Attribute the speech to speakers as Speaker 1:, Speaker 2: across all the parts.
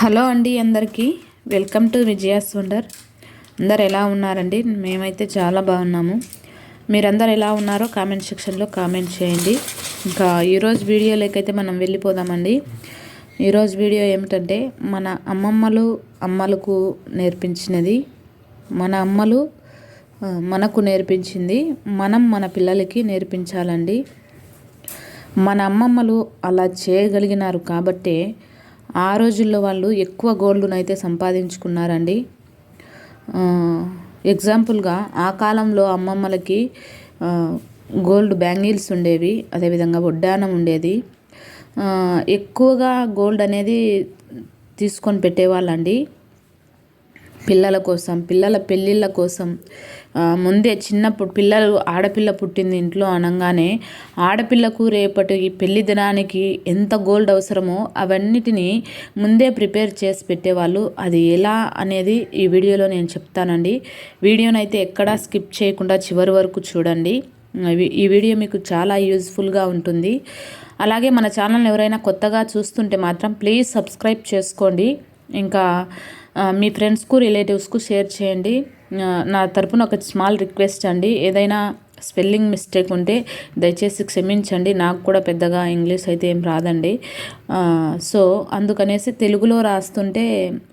Speaker 1: Hello అండి అందరికీ. Welcome to Vijaya's wonder. అందరు ఎలా ఉన్నారండి? మేమైతే చాలా బాగున్నాము. మీరందరు ఎలా ఉన్నారో కామెంట్ సెక్షన్లో కామెంట్ చేయండి. ఇంకా ఈరోజు వీడియోలోకైతే మనం వెళ్ళిపోదామండి. ఈరోజు వీడియో ఏమిటంటే మన అమ్మమ్మలు అమ్మలకు నేర్పించినది మన అమ్మలు మనకు నేర్పించింది మనం మన పిల్లలకి నేర్పించాలండి. మన అమ్మమ్మలు అలా చేయగలిగినారు కాబట్టే ఆ రోజుల్లో వాళ్ళు ఎక్కువ గోల్డ్ను అయితే సంపాదించుకున్నారండి ఎగ్జాంపుల్గా ఆ కాలంలో అమ్మమ్మలకి గోల్డ్ బ్యాంగిల్స్ ఉండేవి అదేవిధంగా వడ్డానం ఉండేది. ఎక్కువగా గోల్డ్ అనేది తీసుకొని పెట్టేవాళ్ళండి. పిల్లల కోసం పిల్లల పెళ్ళిళ్ళ కోసం ముందే చిన్నప్పుడు పిల్లలు ఆడపిల్ల పుట్టింది ఇంట్లో అనగానే ఆడపిల్లకు రేపటి పెళ్ళి దినానికి ఎంత గోల్డ్ అవసరమో అవన్నిటిని ముందే ప్రిపేర్ చేసి పెట్టేవాళ్ళు. అది ఎలా అనేది ఈ వీడియోలో నేను చెప్తానండి. వీడియోనైతే ఎక్కడా స్కిప్ చేయకుండా చివరి వరకు చూడండి. ఈ వీడియో మీకు చాలా యూజ్ఫుల్గా ఉంటుంది. అలాగే మన ఛానల్ ఎవరైనా కొత్తగా చూస్తుంటే మాత్రం ప్లీజ్ సబ్స్క్రైబ్ చేసుకోండి. ఇంకా మీ ఫ్రెండ్స్కు రిలేటివ్స్కు షేర్ చేయండి. నా తరపున ఒక స్మాల్ రిక్వెస్ట్ అండి. ఏదైనా స్పెల్లింగ్ మిస్టేక్ ఉంటే దయచేసి క్షమించండి. నాకు కూడా పెద్దగా ఇంగ్లీష్ అయితే ఏం రాదండి. సో అందుకనేసి తెలుగులో రాస్తుంటే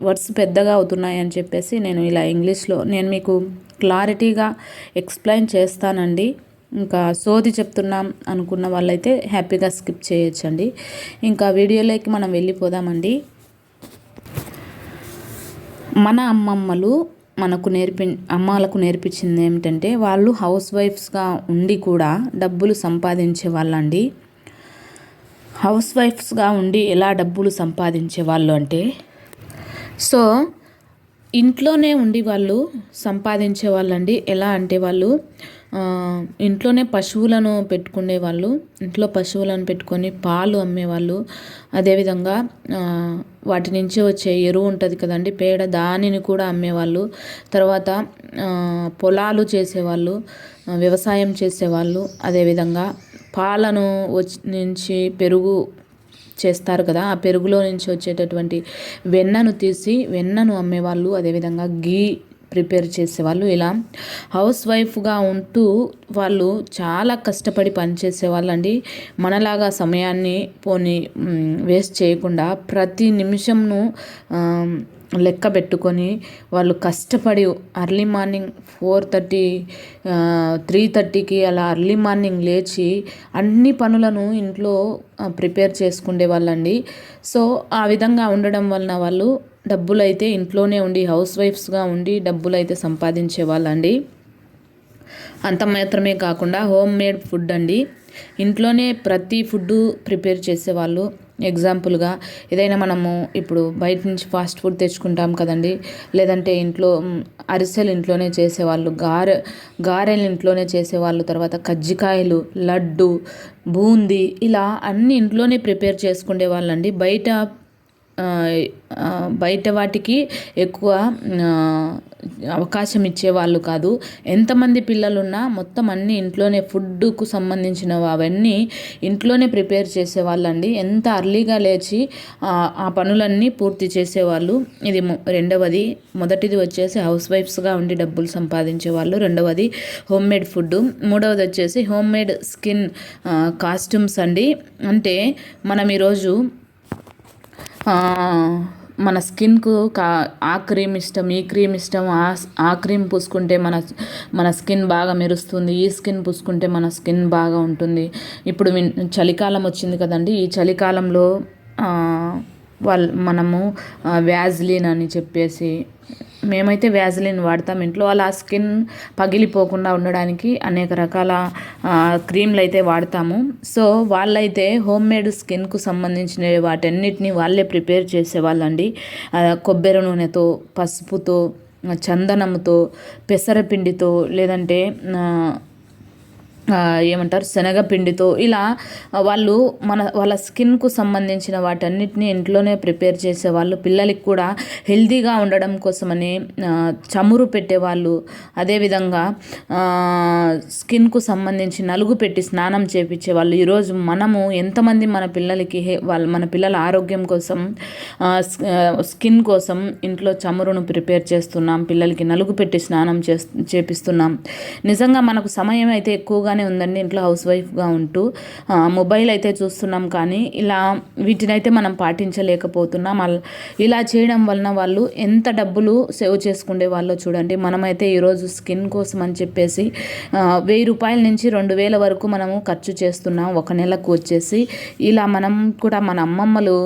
Speaker 1: వర్డ్స్ పెద్దగా అవుతున్నాయి అని చెప్పేసి నేను ఇలా ఇంగ్లీష్లో నేను మీకు క్లారిటీగా ఎక్స్ప్లెయిన్ చేస్తానండి. ఇంకా సోది చెప్తున్నాం అనుకున్న వాళ్ళైతే హ్యాపీగా స్కిప్ చేయొచ్చండి. ఇంకా వీడియోలోకి మనం వెళ్ళిపోదామండి. మన అమ్మమ్మలు మనకు నేర్పి అమ్మాలకు నేర్పించింది ఏమిటంటే వాళ్ళు హౌస్ వైఫ్స్గా ఉండి కూడా డబ్బులు సంపాదించే వాళ్ళండి. హౌస్ వైఫ్స్గా ఉండి ఎలా డబ్బులు సంపాదించే వాళ్ళు అంటే సో ఇంట్లోనే ఉండి వాళ్ళు సంపాదించే వాళ్ళండి. ఎలా అంటే వాళ్ళు ఇంట్లోనే పశువులను పెట్టుకునే వాళ్ళు ఇంట్లో పశువులను పెట్టుకొని పాలు అమ్మేవాళ్ళు అదేవిధంగా వాటి నుంచి వచ్చే ఎరువు ఉంటుంది కదండి పేడ దానిని కూడా అమ్మేవాళ్ళు తర్వాత పొలాలు చేసేవాళ్ళు వ్యవసాయం చేసేవాళ్ళు అదేవిధంగా పాలను వచ్చి నుంచి పెరుగు చేస్తారు కదా ఆ పెరుగులో నుంచి వచ్చేటటువంటి వెన్నను తీసి వెన్నను అమ్మేవాళ్ళు అదేవిధంగా గీ ప్రిపేర్ చేసేవాళ్ళు. ఇలా హౌస్ వైఫ్గా ఉంటూ వాళ్ళు చాలా కష్టపడి పనిచేసేవాళ్ళు వాళ్ళండి మనలాగా సమయాన్ని పోని వేస్ట్ చేయకుండా ప్రతి నిమిషంను లెక్క పెట్టుకొని వాళ్ళు కష్టపడి early morning four thirty three థర్టీకి అలా అర్లీ మార్నింగ్ లేచి అన్ని పనులను ఇంట్లో ప్రిపేర్ చేసుకునే వాళ్ళండి సో ఆ విధంగా ఉండడం వలన వాళ్ళు డబ్బులు అయితే ఇంట్లోనే ఉండి హౌస్ వైఫ్స్గా ఉండి డబ్బులైతే సంపాదించే వాళ్ళండి. అంత మాత్రమే కాకుండా హోమ్ మేడ్ ఫుడ్ అండి. ఇంట్లోనే ప్రతి ఫుడ్ ప్రిపేర్ చేసేవాళ్ళు ఎగ్జాంపుల్గా ఏదైనా మనము ఇప్పుడు బయట నుంచి ఫాస్ట్ ఫుడ్ తెచ్చుకుంటాం కదండి. లేదంటే ఇంట్లో అరిసెలు ఇంట్లోనే చేసేవాళ్ళు గారె గారెలు ఇంట్లోనే చేసేవాళ్ళు తర్వాత కజ్జికాయలు లడ్డు బూందీ ఇలా అన్ని ఇంట్లోనే ప్రిపేర్ చేసుకునే వాళ్ళండి. బయట బయట వాటికి ఎక్కువ అవకాశం ఇచ్చేవాళ్ళు కాదు. ఎంతమంది పిల్లలున్నా మొత్తం అన్నీ ఇంట్లోనే ఫుడ్కు సంబంధించినవి అవన్నీ ఇంట్లోనే ప్రిపేర్ చేసేవాళ్ళండి ఎంత అర్లీగా లేచి ఆ పనులన్నీ పూర్తి చేసేవాళ్ళు ఇది రెండవది. మొదటిది వచ్చేసి హౌస్ వైఫ్స్గా ఉండి డబ్బులు సంపాదించే వాళ్ళు. రెండవది హోమ్ మేడ్ ఫుడ్. మూడవది వచ్చేసి హోమ్ మేడ్ స్కిన్ కాస్ట్యూమ్స్ అండి. అంటే మనం ఈరోజు మన స్కిన్కు కా ఆ క్రీమ్ ఇష్టం ఈ క్రీమ్ ఇష్టం ఆ ఆ క్రీమ్ పూసుకుంటే మన మన స్కిన్ బాగా మెరుస్తుంది ఈ స్కిన్ పూసుకుంటే మన స్కిన్ బాగా ఉంటుంది. ఇప్పుడు చలికాలం వచ్చింది కదండి ఈ చలికాలంలో వాళ్ళు మనము వ్యాజ్లిన్ అని చెప్పేసి మేమైతే వ్యాజ్లిన్ వాడతాం ఇంట్లో. అలా స్కిన్ పగిలిపోకుండా ఉండడానికి అనేక రకాల క్రీమ్లు అయితే వాడతాము. సో వాళ్ళైతే హోమ్ మేడ్ స్కిన్కు సంబంధించిన వాటన్నిటిని వాళ్ళే ప్రిపేర్ చేసేవాళ్ళండి. కొబ్బరి నూనెతో పసుపుతో చందనముతో పెసరపిండితో లేదంటే ఏమంటారు శనగపిండితో ఇలా వాళ్ళు మన వాళ్ళ స్కిన్కు సంబంధించిన వాటన్నిటిని ఇంట్లోనే ప్రిపేర్ చేసేవాళ్ళు పిల్లలకి కూడా హెల్తీగా ఉండడం కోసమని చమురు పెట్టేవాళ్ళు అదేవిధంగా స్కిన్కు సంబంధించి నలుగు పెట్టి స్నానం చేపించేవాళ్ళు ఈరోజు మనము ఎంతమంది మన పిల్లలకి వాళ్ళ మన పిల్లల ఆరోగ్యం కోసం స్కిన్ కోసం ఇంట్లో చమురును ప్రిపేర్ చేస్తున్నాం పిల్లలకి నలుగు పెట్టి స్నానం చేస్ చేపిస్తున్నాం. నిజంగా మనకు సమయం అయితే ఎక్కువగా బాగానే ఉందండి ఇంట్లో హౌస్ వైఫ్గా ఉంటూ మొబైల్ అయితే చూస్తున్నాం కానీ ఇలా వీటినైతే మనం పాటించలేకపోతున్నాం. ఇలా చేయడం వలన వాళ్ళు ఎంత డబ్బులు సేవ్ చేసుకునే వాళ్ళో చూడండి. మనమైతే ఈరోజు స్కిన్ కోసం అని చెప్పేసి వెయ్యి రూపాయల నుంచి రెండు వేల వరకు మనము ఖర్చు చేస్తున్నాం ఒక నెలకు వచ్చేసి. ఇలా మనం కూడా మన అమ్మమ్మలు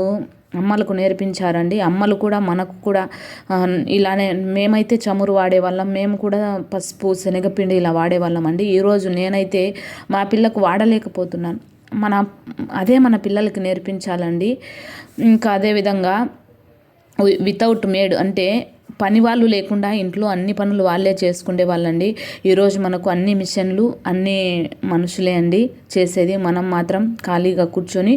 Speaker 1: అమ్మలకు నేర్పించారండి. అమ్మలు కూడా మనకు కూడా ఇలానే మేమైతే చమురు వాడేవాళ్ళం. మేము కూడా పసుపు శనగపిండి ఇలా వాడేవాళ్ళం అండి ఈరోజు నేనైతే మా పిల్లకు వాడలేకపోతున్నాను. మన అదే మన పిల్లలకి నేర్పించాలండి. ఇంకా అదేవిధంగా వితౌట్ మేడ్ అంటే పని వాళ్ళు లేకుండా ఇంట్లో అన్ని పనులు వాళ్ళే చేసుకునే వాళ్ళండి. ఈరోజు మనకు అన్ని మిషన్లు అన్ని మనుషులే అండి. చేసేది మనం మాత్రం ఖాళీగా కూర్చొని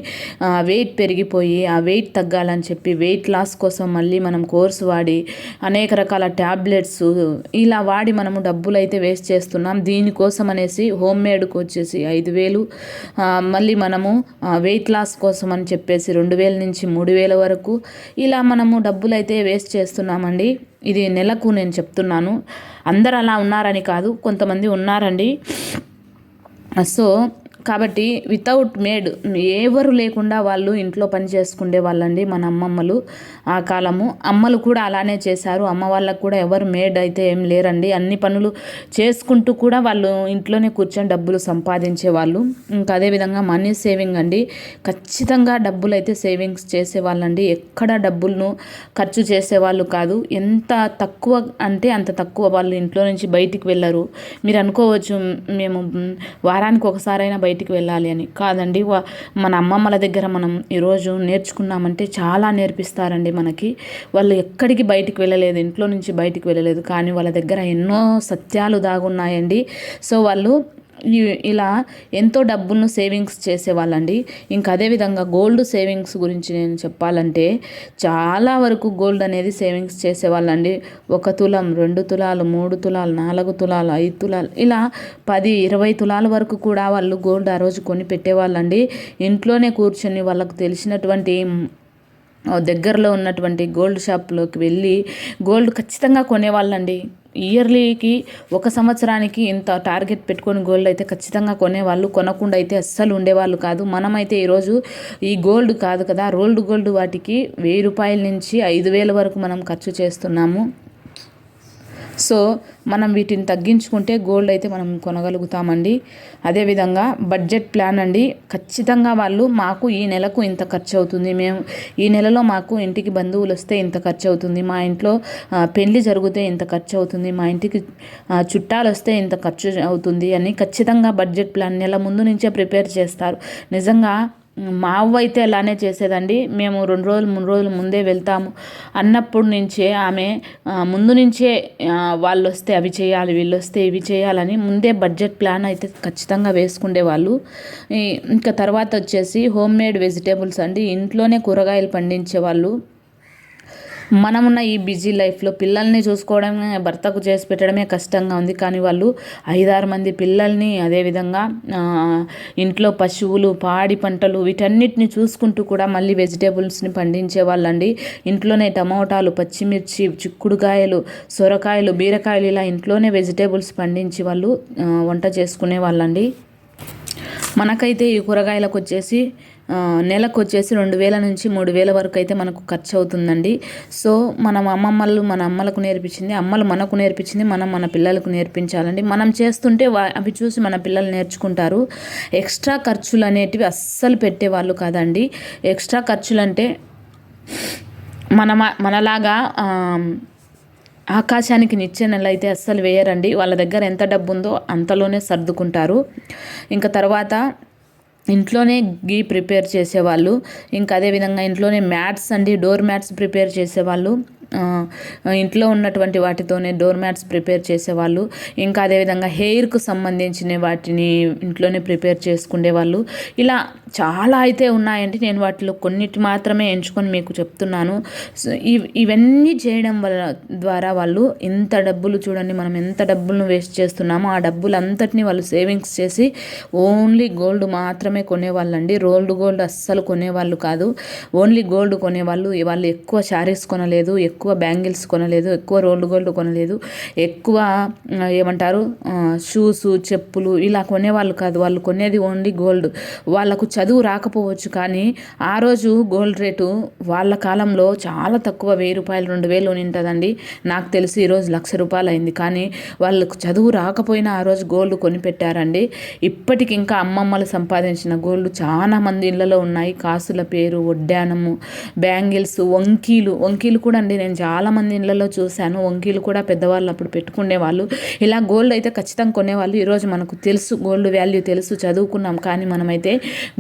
Speaker 1: వెయిట్ పెరిగిపోయి ఆ వెయిట్ తగ్గాలని చెప్పి వెయిట్ లాస్ కోసం మళ్ళీ మనం కోర్స్ వాడి అనేక రకాల ట్యాబ్లెట్స్ ఇలా వాడి మనము డబ్బులు అయితే వేస్ట్ చేస్తున్నాం. దీనికోసం అనేసి హోమ్ మేడ్కి వచ్చేసి ఐదు వేలు మళ్ళీ మనము వెయిట్ లాస్ కోసం అని చెప్పేసి రెండు వేల నుంచి మూడు వేల వరకు ఇలా మనము డబ్బులు అయితే వేస్ట్ చేస్తున్నామండి. ఇది నెలకు నేను చెప్తున్నాను. అందరు అలా ఉన్నారని కాదు కొంతమంది ఉన్నారండి. సో కాబట్టి వితౌట్ మేడ్ ఎవరు లేకుండా వాళ్ళు ఇంట్లో పని చేసుకునే వాళ్ళండి మన అమ్మమ్మలు ఆ కాలము. అమ్మలు కూడా అలానే చేశారు. అమ్మ వాళ్ళకు కూడా ఎవరు మేడ్ అయితే ఏం లేరండి. అన్ని పనులు చేసుకుంటూ కూడా వాళ్ళు ఇంట్లోనే కూర్చొని డబ్బులు సంపాదించే వాళ్ళు. ఇంకా అదేవిధంగా మనీ సేవింగ్ అండి. ఖచ్చితంగా డబ్బులు అయితే సేవింగ్స్ చేసేవాళ్ళండి ఎక్కడ డబ్బులను ఖర్చు చేసేవాళ్ళు కాదు. ఎంత తక్కువ అంటే అంత తక్కువ వాళ్ళు ఇంట్లో నుంచి బయటికి వెళ్ళరు. మీరు అనుకోవచ్చు మేము వారానికి ఒకసారైనా బయటికి వెళ్ళాలి అని. కాదండి వా- మన అమ్మమ్మల దగ్గర మనం ఈరోజు నేర్చుకున్నామంటే చాలా నేర్పిస్తారండి మనకి. వాళ్ళు ఎక్కడికి బయటికి వెళ్ళలేదు ఇంట్లో నుంచి బయటికి వెళ్ళలేదు కానీ వాళ్ళ దగ్గర ఎన్నో సత్యాలు దాగున్నాయండి. సో వాళ్ళు ఇలా ఎంతో డబ్బులను సేవింగ్స్ చేసేవాళ్ళండి. ఇంకా అదేవిధంగా గోల్డ్ సేవింగ్స్ గురించి నేను చెప్పాలంటే చాలా వరకు గోల్డ్ అనేది సేవింగ్స్ చేసేవాళ్ళండి. ఒక తులం రెండు తులాలు మూడు తులాలు నాలుగు తులాలు ఐదు తులాలు ఇలా పది ఇరవై తులాల వరకు కూడా వాళ్ళు గోల్డ్ ఆ రోజు కొని పెట్టేవాళ్ళండి. ఇంట్లోనే కూర్చొని వాళ్ళకు తెలిసినటువంటి దగ్గరలో ఉన్నటువంటి గోల్డ్ షాప్లోకి వెళ్ళి గోల్డ్ ఖచ్చితంగా కొనేవాళ్ళండి. ఇయర్లీకి ఒక సంవత్సరానికి ఇంత టార్గెట్ పెట్టుకొని గోల్డ్ అయితే ఖచ్చితంగా కొనేవాళ్ళు కొనకుండా అయితే అస్సలు ఉండేవాళ్ళు కాదు. మనమైతే ఈరోజు ఈ గోల్డ్ కాదు కదా రోల్డ్ గోల్డ్ వాటికి వెయ్యి రూపాయల నుంచి ఐదు వేల వరకు మనం ఖర్చు చేస్తున్నాము. సో మనం వీటిని తగ్గించుకుంటే గోల్డ్ అయితే మనం కొనగలుగుతామండి. అదేవిధంగా బడ్జెట్ ప్లాన్ అండి. ఖచ్చితంగా వాళ్ళు మాకు ఈ నెలకు ఇంత ఖర్చు అవుతుంది. మేము ఈ నెలలో మాకు ఇంటికి బంధువులు వస్తే ఇంత ఖర్చు అవుతుంది. మా ఇంట్లో ఆ, పెళ్ళి జరిగితే ఇంత ఖర్చు అవుతుంది. మా ఇంటికి చుట్టాలు వస్తే ఇంత ఖర్చు అవుతుంది అని ఖచ్చితంగా బడ్జెట్ ప్లాన్ నెల ముందు నుంచే ప్రిపేర్ చేస్తారు. నిజంగా మా అవ్వ అయితే అలానే చేసేదండి. మేము రెండు రోజులు మూడు రోజులు ముందే వెళ్తాము. అన్నప్పుడు నుంచే ఆమె ముందు నుంచే వాళ్ళు వస్తే అవి చేయాలి వీళ్ళు వస్తే ఇవి చేయాలని ముందే బడ్జెట్ ప్లాన్ అయితే ఖచ్చితంగా వేసుకుండేవాళ్ళు ఇంకా తర్వాత వచ్చేసి హోమ్ మేడ్ వెజిటేబుల్స్ అండి. ఇంట్లోనే కూరగాయలు పండించే వాళ్ళు. మనమున్న ఈ బిజీ లైఫ్లో పిల్లల్ని చూసుకోవడమే భర్తకు చేసి పెట్టడమే కష్టంగా ఉంది. కానీ వాళ్ళు ఐదారు మంది పిల్లల్ని అదేవిధంగా ఇంట్లో పశువులు పాడి పంటలు వీటన్నిటిని చూసుకుంటూ కూడా మళ్ళీ వెజిటేబుల్స్ని పండించే వాళ్ళండి. ఇంట్లోనే టమోటాలు పచ్చిమిర్చి చిక్కుడుకాయలు సొరకాయలు బీరకాయలు ఇలా ఇంట్లోనే వెజిటేబుల్స్ పండించి వాళ్ళు వంట చేసుకునే వాళ్ళండి. మనకైతే ఈ కూరగాయలకు వచ్చేసి నెలకు వచ్చేసి రెండు వేల నుంచి మూడు వేల వరకు అయితే మనకు ఖర్చు అవుతుందండి సో మనం అమ్మమ్మలు మన అమ్మలకు నేర్పించింది అమ్మలు మనకు నేర్పించింది మనం మన పిల్లలకు నేర్పించాలండి. మనం చేస్తుంటే అవి చూసి మన పిల్లలు నేర్చుకుంటారు. ఎక్స్ట్రా ఖర్చులు అనేటివి అస్సలు పెట్టేవాళ్ళు కాదండి. ఎక్స్ట్రా ఖర్చులు అంటే మన మనలాగా ఆకాశానికి నిచ్చెనలు అయితే అస్సలు వేయరండి. వాళ్ళ దగ్గర ఎంత డబ్బు ఉందో అంతలోనే సర్దుకుంటారు. ఇంకా తర్వాత ఇంట్లోనే గీ ప్రిపేర్ చేసేవాళ్ళు. ఇంకా అదేవిధంగా ఇంట్లోనే మ్యాట్స్ అండి డోర్ మ్యాట్స్ ప్రిపేర్ చేసేవాళ్ళు. ఇంట్లో ఉన్నటువంటి వాటితోనే డోర్ మ్యాట్స్ ప్రిపేర్ చేసేవాళ్ళు. ఇంకా అదేవిధంగా హెయిర్కు సంబంధించిన వాటిని ఇంట్లోనే ప్రిపేర్ చేసుకునేవాళ్ళు ఇలా చాలా అయితే ఉన్నాయండి. నేను వాటిలో కొన్నిటి మాత్రమే ఎంచుకొని మీకు చెప్తున్నాను. ఇవన్నీ చేయడం వల్ల ద్వారా వాళ్ళు ఇంత డబ్బులు చూడండి మనం ఎంత డబ్బులను వేస్ట్ చేస్తున్నామో ఆ డబ్బులు అంతటిని వాళ్ళు సేవింగ్స్ చేసి ఓన్లీ గోల్డ్ మాత్రమే కొనేవాళ్ళండి. రోల్డ్ గోల్డ్ అస్సలు కొనేవాళ్ళు కాదు. ఓన్లీ గోల్డ్ కొనేవాళ్ళు. వాళ్ళు ఎక్కువ శారీస్ కొనలేదు ఎక్కువ ఎక్కువ బ్యాంగిల్స్ కొనలేదు ఎక్కువ రోల్డ్ గోల్డ్ కొనలేదు ఎక్కువ ఏమంటారు షూస్ చెప్పులు ఇలా కొనేవాళ్ళు కాదు. వాళ్ళు కొనేది ఓన్లీ గోల్డ్ వాళ్ళకు చదువు రాకపోవచ్చు కానీ ఆ రోజు గోల్డ్ రేటు వాళ్ళ కాలంలో చాలా తక్కువ. వెయ్యి రూపాయలు రెండు వేలు ఉంటుందండి నాకు తెలిసి ఈరోజు లక్ష రూపాయలు అయింది. కానీ వాళ్ళకు చదువు రాకపోయినా ఆ రోజు గోల్డ్ కొనిపెట్టారండి. ఇప్పటికి ఇంకా అమ్మమ్మలు సంపాదించిన గోల్డ్ చాలా మంది ఇళ్ళలో ఉన్నాయి. కాసుల పేరు వడ్డానము బ్యాంగిల్స్ వంకీలు. వంకీలు కూడా అండి నేను నేను చాలామంది ఇళ్ళలో చూశాను. వంకీలు కూడా పెద్దవాళ్ళు అప్పుడు పెట్టుకునేవాళ్ళు. ఇలా గోల్డ్ అయితే ఖచ్చితంగా కొనేవాళ్ళు. ఈరోజు మనకు తెలుసు గోల్డ్ వాల్యూ తెలుసు చదువుకున్నాం కానీ మనమైతే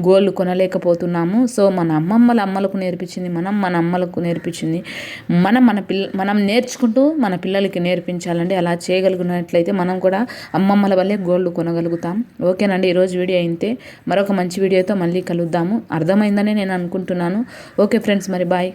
Speaker 1: గోల్డ్ కొనలేకపోతున్నాము. సో మన అమ్మమ్మల అమ్మలకు నేర్పించింది మనం మన అమ్మలకు నేర్పించింది మనం మన పిల్ల మనం నేర్చుకుంటూ మన పిల్లలకి నేర్పించాలండి. అలా చేయగలిగినట్లయితే మనం కూడా అమ్మమ్మల వల్లే గోల్డ్ కొనగలుగుతాం. ఓకేనండి ఈరోజు వీడియో అయితే మరొక మంచి వీడియోతో మళ్ళీ కలుద్దాము. అర్థమైందని నేను అనుకుంటున్నాను. ఓకే ఫ్రెండ్స్ మరి బాయ్.